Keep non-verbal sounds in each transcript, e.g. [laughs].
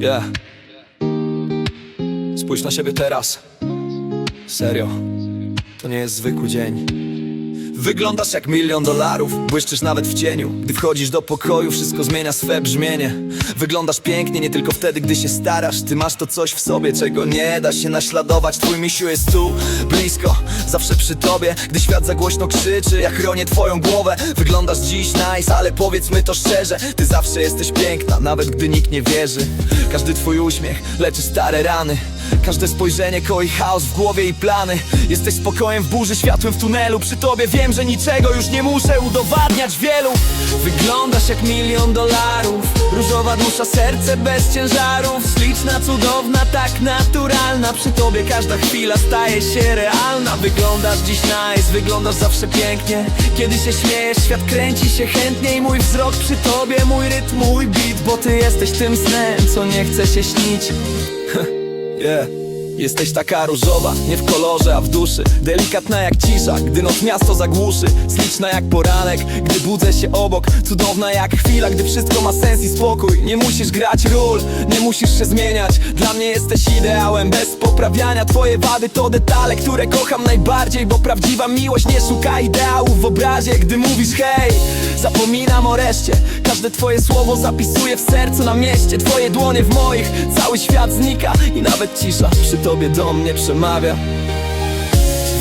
Yeah. Spójrz na siebie teraz. Serio. To nie jest zwykły dzień. Wyglądasz jak milion dolarów, błyszczysz nawet w cieniu. Gdy wchodzisz do pokoju, wszystko zmienia swe brzmienie. Wyglądasz pięknie nie tylko wtedy, gdy się starasz. Ty masz to coś w sobie, czego nie da się naśladować. Twój misiu jest tu, blisko, zawsze przy tobie. Gdy świat za głośno krzyczy, ja chronię twoją głowę. Wyglądasz dziś nice, ale powiedzmy to szczerze. Ty zawsze jesteś piękna, nawet gdy nikt nie wierzy. Każdy twój uśmiech leczy stare rany Każde spojrzenie koi chaos w głowie i plany. Jesteś spokojem w burzy, światłem w tunelu. Przy tobie wiem, że niczego już nie muszę udowadniać wielu. Wyglądasz jak milion dolarów. Różowa dusza, serce bez ciężarów. Śliczna, cudowna, tak naturalna. Przy tobie każda chwila staje się realna. Wyglądasz dziś nice, wyglądasz zawsze pięknie. Kiedy się śmiejesz, świat kręci się chętnie I mój wzrok przy tobie, mój rytm, mój beat Bo ty jesteś tym snem, co nie chce się śnić [laughs] Yeah. Jesteś taka różowa, nie w kolorze, a w duszy. Delikatna jak cisza, gdy noc miasto zagłuszy. Śliczna jak poranek, gdy budzę się obok. Cudowna jak chwila, gdy wszystko ma sens i spokój. Nie musisz grać ról, nie musisz się zmieniać. Dla mnie jesteś ideałem bez poprawiania. Twoje wady to detale, które kocham najbardziej Bo prawdziwa miłość nie szuka ideałów w obrazie. Gdy mówisz hej, zapominam o reszcie. Każde twoje słowo zapisuję w sercu na mieście. Twoje dłonie w moich, cały świat znika I nawet cisza przy tobie do mnie przemawia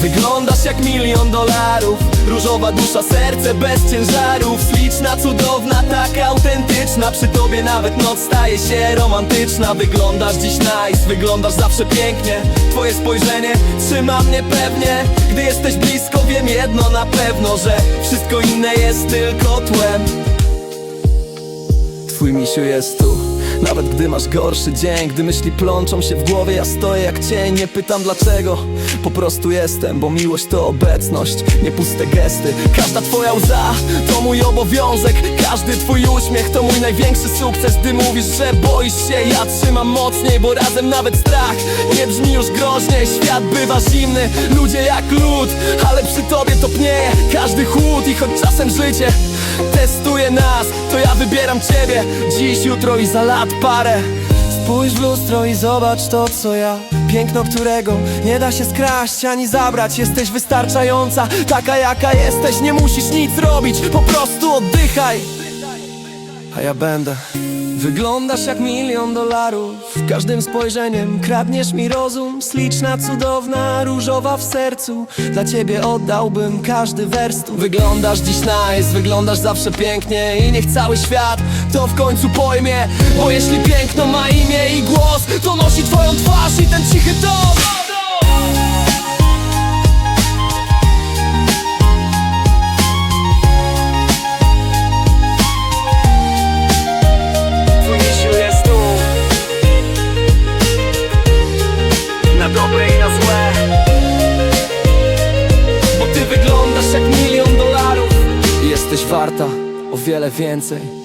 Wyglądasz jak milion dolarów. Różowa dusza, serce bez ciężarów. Śliczna, cudowna, taka autentyczna. Przy tobie nawet noc staje się romantyczna. Wyglądasz dziś nice, wyglądasz zawsze pięknie. Twoje spojrzenie trzyma mnie pewnie. Gdy jesteś blisko wiem jedno na pewno Że wszystko inne jest tylko tłem. Twój misiu jest tu Nawet gdy masz gorszy dzień Gdy myśli plączą się w głowie Ja stoję jak cień, nie pytam dlaczego. Po prostu jestem, bo miłość to obecność Nie puste gesty. Każda twoja łza to mój obowiązek Każdy twój uśmiech to mój największy sukces. Gdy mówisz, że boisz się Ja trzymam mocniej, bo razem nawet strach Nie brzmi już groźnie. Świat bywa zimny, ludzie jak lód Ale przy tobie topnieje każdy chłód I choć czasem życie testuje nas To ja wybieram ciebie. Dziś, jutro i za lat parę. Spójrz w lustro i zobacz to co ja. Piękno, którego nie da się skraść ani zabrać. Jesteś wystarczająca, taka jaka jesteś. Nie musisz nic robić, po prostu oddychaj. A ja będę Wyglądasz jak milion dolarów. Każdym spojrzeniem kradniesz mi rozum. Śliczna, cudowna, różowa w sercu. Dla ciebie oddałbym każdy wers tu Wyglądasz dziś nice, wyglądasz zawsze pięknie I niech cały świat to w końcu pojmie. Bo jeśli piękno ma imię i głos To nosi twoją twarz i ten cichy ton wiele więcej